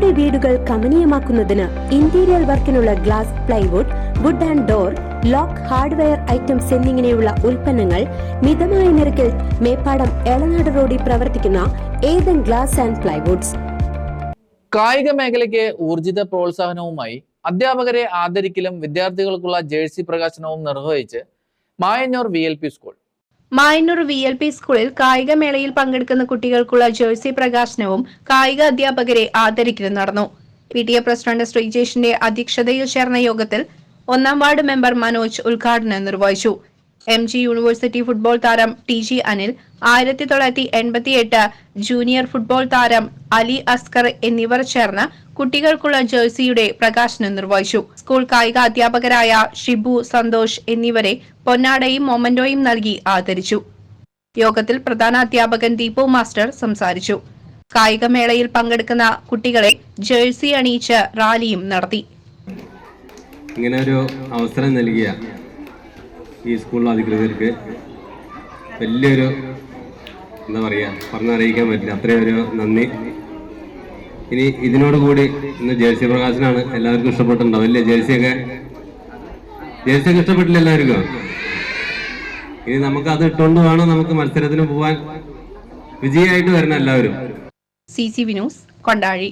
നിങ്ങളുടെ വീടുകൾ കമനീയമാക്കുന്നതിന് interior വർക്കിനുള്ള glass plywood wood and door lock hardware items എന്നിങ്ങനെയുള്ള ഉൽപ്പന്നങ്ങൾ മിതമായ നിരക്കിൽ മേപ്പാടം എളനാട് റോഡിൽ പ്രവർത്തിക്കുന്ന ഏതൻ ഗ്ലാസ് ആൻഡ് പ്ലൈവുഡ്സ്. കായിക മേഖലയ്ക്ക് ഊർജിത പ്രോത്സാഹനവുമായി അധ്യാപകരെ ആദരിക്കലും വിദ്യാർത്ഥികൾക്കുള്ള ജേഴ്സി പ്രകാശനവും നിർവഹിച്ച് Mayannur V L P school Mayannur V L P സ്കൂളിൽ കായികമേളയിൽ പങ്കെടുക്കുന്ന കുട്ടികൾക്കുള്ള ജേഴ്സി പ്രകാശനവും കായിക അധ്യാപകരെ ആദരിക്കലും നടന്നു. പി ടി എ പ്രസിഡന്റ് ശ്രീജേഷിന്റെ അധ്യക്ഷതയിൽ ചേർന്ന യോഗത്തിൽ ഒന്നാം വാർഡ് മെമ്പർ മനോജ് ഉദ്ഘാടനം നിർവഹിച്ചു. എം ജി യൂണിവേഴ്സിറ്റി ഫുട്ബോൾ താരം ടി ജി അനിൽ ആയിരത്തി തൊള്ളായിരത്തി എൺപത്തി എട്ട് ജൂനിയർ ഫുട്ബോൾ താരം അലി അസ്കർ എന്നിവർ ചേർന്ന് കുട്ടികൾക്കുള്ള ജേഴ്സിയുടെ പ്രകാശനം നിർവഹിച്ചു. സ്കൂൾ കായിക അധ്യാപകരായ ഷിബു സന്തോഷ് എന്നിവരെ പൊന്നാടയും മൊമന്റോയും നൽകി ആദരിച്ചു. യോഗത്തിൽ പ്രധാന അധ്യാപകൻ ദീപു മാസ്റ്റർ സംസാരിച്ചു. കായികമേളയിൽ പങ്കെടുക്കുന്ന കുട്ടികളെ ജേഴ്സി അണിയിച്ച് റാലിയും നടത്തി. ഇങ്ങനെ ഒരു അവസരം നൽകിയ ഈ സ്കൂൾ അധികൃതർക്ക് വലിയൊരു എന്താ പറയുക പറഞ്ഞറിയിക്കാൻ പറ്റില്ല. അത്രയും ഒരു നന്ദി. ഇനി ഇതിനോട് കൂടി ഇന്ന് ജേഴ്സി പ്രകാശനാണ്. എല്ലാവർക്കും ഇഷ്ടപ്പെട്ടിട്ടുണ്ടാവും അല്ലേ ജേഴ്സിയൊക്കെ? ജേഴ്സിയൊക്കെ ഇഷ്ടപ്പെട്ടില്ല എല്ലാവർക്കും? ഇനി നമുക്ക് അത് ഇട്ടുകൊണ്ട് വേണം നമുക്ക് മത്സരത്തിന് പോവാൻ. വിജയമായിട്ട് വരണം എല്ലാവരും. C C Vinos Kondazhi.